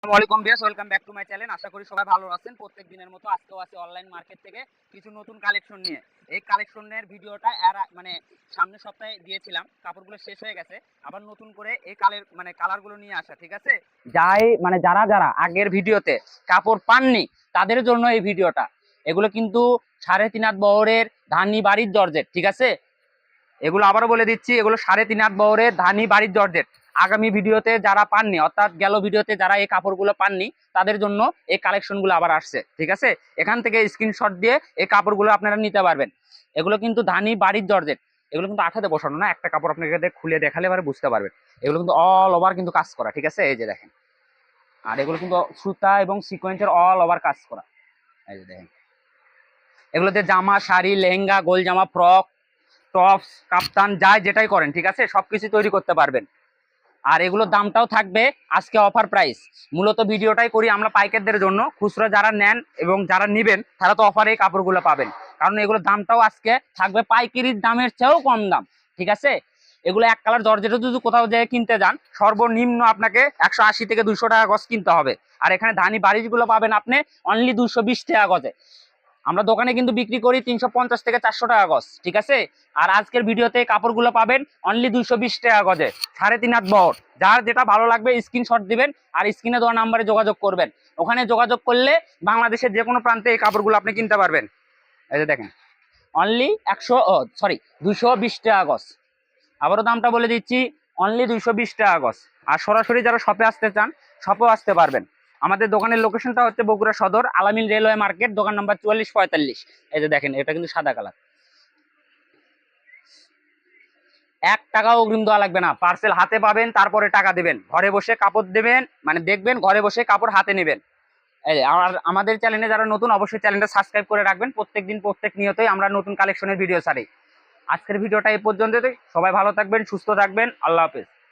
আসসালামু আলাইকুম বিয়াস welcome back to my channel. আশা করি সবাই ভালো আছেন। প্রত্যেক দিনের মতো আজকেও আছে অনলাইন মার্কেট থেকে কিছু নতুন কালেকশন নিয়ে। এই কালেকশনের ভিডিওটা মানে সামনের সপ্তাহে দিয়েছিলাম। কাপড়গুলো শেষ হয়ে গেছে। আবার নতুন করে এই কালের মানে কালারগুলো নিয়ে আসা, ঠিক আছে? যাই মানে যারা যারা আগের ভিডিওতে কাপড় পাননি, তাদের জন্য এই ভিডিওটা। এগুলো কিন্তু সাড়ে তিন বহরের ধানি বাড়ির জর্জেট, ঠিক আছে? এগুলো আবারও বলে দিচ্ছি, এগুলো সাড়ে তিন বহরের ধানি বাড়ির জর্জেট। আগামী ভিডিওতে যারা পাননি, অর্থাৎ গেল ভিডিওতে যারা এই কাপড়গুলো পাননি, তাদের জন্য এই কালেকশনগুলো আবার আসছে, ঠিক আছে? এখান থেকে স্ক্রিনশট দিয়ে এই কাপড়গুলো আপনারা নিতে পারবেন। এগুলো কিন্তু ধানি বাড়ির জর্জেট। এগুলো কিন্তু আঠাতে বসানো না, একটা কাপড় আপনাকে খুলে দেখালে এবারে বুঝতে পারবেন। এগুলো কিন্তু অল ওভার কিন্তু কাজ করা, ঠিক আছে? এই যে দেখেন। আর এগুলো কিন্তু সুতা এবং সিকোয়েন্সের অল ওভার কাজ করা। এই যে দেখেন। এগুলোতে জামা, শাড়ি, লেহেঙ্গা, গোল জামা, ফ্রক, টপস কাপ্তান যাই যেটাই করেন, ঠিক আছে? সব সবকিছু তৈরি করতে পারবেন। আর এগুলোর দামটাও থাকবে আজকে অফার প্রাইস মূলত ভিডিওটাই করি আমরা পাইকারদের জন্য। খুচরা যারা নেন এবং যারা নেবেন, তারা তো অফারে কাপড়গুলো পাবেন। কারণ এগুলোর দামটাও আজকে থাকবে পাইকারির দামের চেয়েও কম দাম, ঠিক আছে? এগুলো এক কালার জর্জেটও যদি কোথাও যেয়ে কিনতে যান, সর্বনিম্ন আপনাকে একশো আশি থেকে দুশো টাকা গজ কিনতে হবে। আর এখানে ধানি বাড়িগুলো পাবেন আপনি অনলি দুশো বিশ টাকা গজে। আমরা দোকানে কিন্তু বিক্রি করি তিনশো পঞ্চাশ থেকে চারশো টাকা গজ, ঠিক আছে? আর আজকের ভিডিওতে কাপড়গুলো পাবেন অনলি দুইশো বিশ টাকা গজে, সাড়ে তিন হাত বহর। যার যেটা ভালো লাগবে স্ক্রিনশট দিবেন আর স্ক্রিনে দেওয়া নাম্বারে যোগাযোগ করবেন। ওখানে যোগাযোগ করলে বাংলাদেশের যে কোনো প্রান্তে এই কাপড়গুলো আপনি কিনতে পারবেন। এই যে দেখেন অনলি একশো সরি দুশো বিশ টাকা গজ। আবারও দামটা বলে দিচ্ছি অনলি দুইশো বিশ টাকা গজ। আর সরাসরি যারা শপে আসতে চান শপেও আসতে পারবেন। আমাদের দোকানের লোকেশনটা হচ্ছে বগুড়া সদর, আলামিন রেলওয়ে মার্কেট দোকান নাম্বার চুয়াল্লিশ পঁয়তাল্লিশ। এই যে দেখেন, এটা কিন্তু সাদা কালার এক টাকাও অগ্রিম দেওয়া লাগবে না। পার্সেল হাতে পাবেন, তারপরে টাকা দেবেন। ঘরে বসে কাপড় দেবেন মানে দেখবেন ঘরে বসে কাপড় হাতে নেবেন। আর আমাদের চ্যানেলে যারা নতুন, অবশ্যই চ্যানেলটা সাবস্ক্রাইব করে রাখবেন। প্রত্যেক দিন প্রত্যেক নিয়তই আমরা নতুন কালেকশনের ভিডিও ছাড়ি। আজকের ভিডিওটা এই পর্যন্তই। সবাই ভালো থাকবেন, সুস্থ থাকবেন। আল্লাহ হাফেজ।